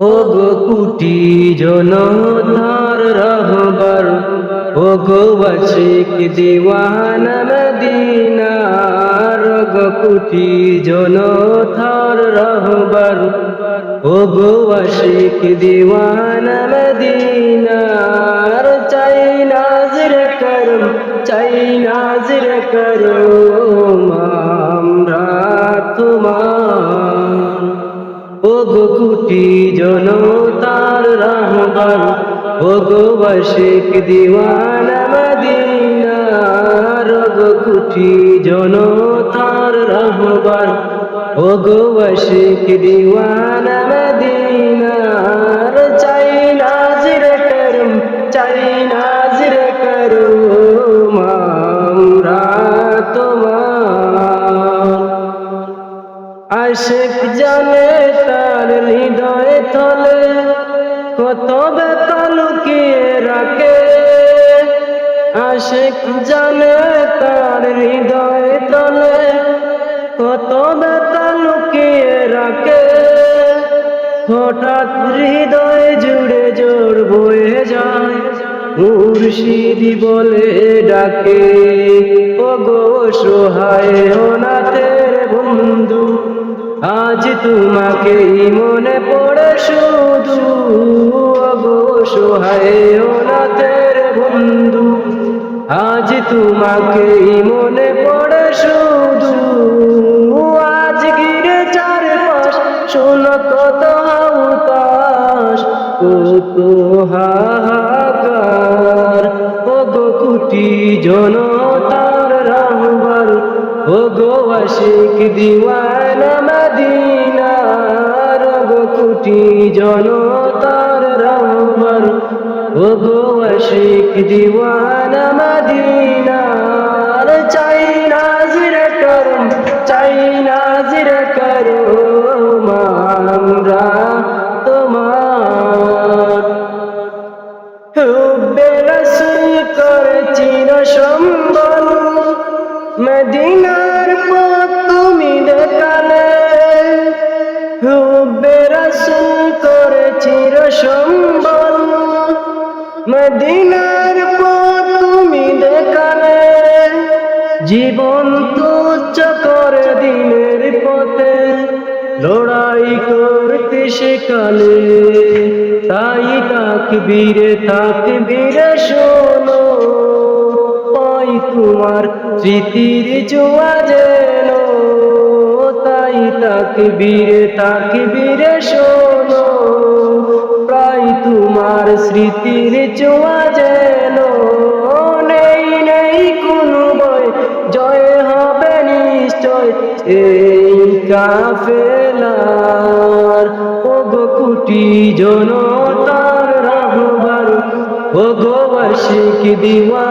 ও কুটি জনতার রহবর ও গো দিওয়ান মদিনার গো কুটি জনতার রহবর ও গো দিওয়ান মদিনার, চাই নাজর করম, চাই নাজর করো আমরা তোমার ও গো কুটি জনতার রহমান ও গো বশিক দিওয়ান মদিনার ও গো কুটি জনতার রহমান ও গো বশিক দিওয়ান মদিনার চাই নাজির করম, চাই নাজির করো আমরা তোমার। আশেক জানে তার হৃদয় তলে কত ব্যথা লুকিয়ে রাখে। আশেক জানে তার হৃদয় তলে কত ব্যথা লুকিয়ে রাখে। হঠাৎ হৃদয় জুড়ে জোর বয়ে যায়, মুর্শিদি বলে ডাকে ও গো সোহায় অনাথের বন্ধু আজ তোমাকে মনে পড়ে শুধু সোহায় অনাথের বন্ধু। আজ তোমাকে মনে পড়ে শুধু, আজ গিরে চারপাশ, শোনো কত হাউতাস কত হাহাকার। ও গো কুটি জনতার রাহবার ও গো আশিক দিওয়ান মদিনার ও জনতার রাহবার ও গো আশিক দিওয়ান মদিনার, চাই নাজির করম, চাই নাজির করো আমরা তোমার। হুব্বে রসুল করে চির সম্বল মদিনার মদিনার পথ তুমি দেখালে, জীবন তুচ্ছ করে দিনের পথে, লড়াই করতে শেখালে, তাই তাক বীরে তাক বীরে শোনো, পাই তোমার স্মৃতির জোয়া যেন, তাই তাক বীরে তাক বীরে শোনো। স্মৃতির চোয়া যেন নেই নেই কোনো বই জয় হবে নিশ্চয় এই কাফেলার। ও গো কুটি জনতার রাহবার ও গো বর্ষিক দিওয়া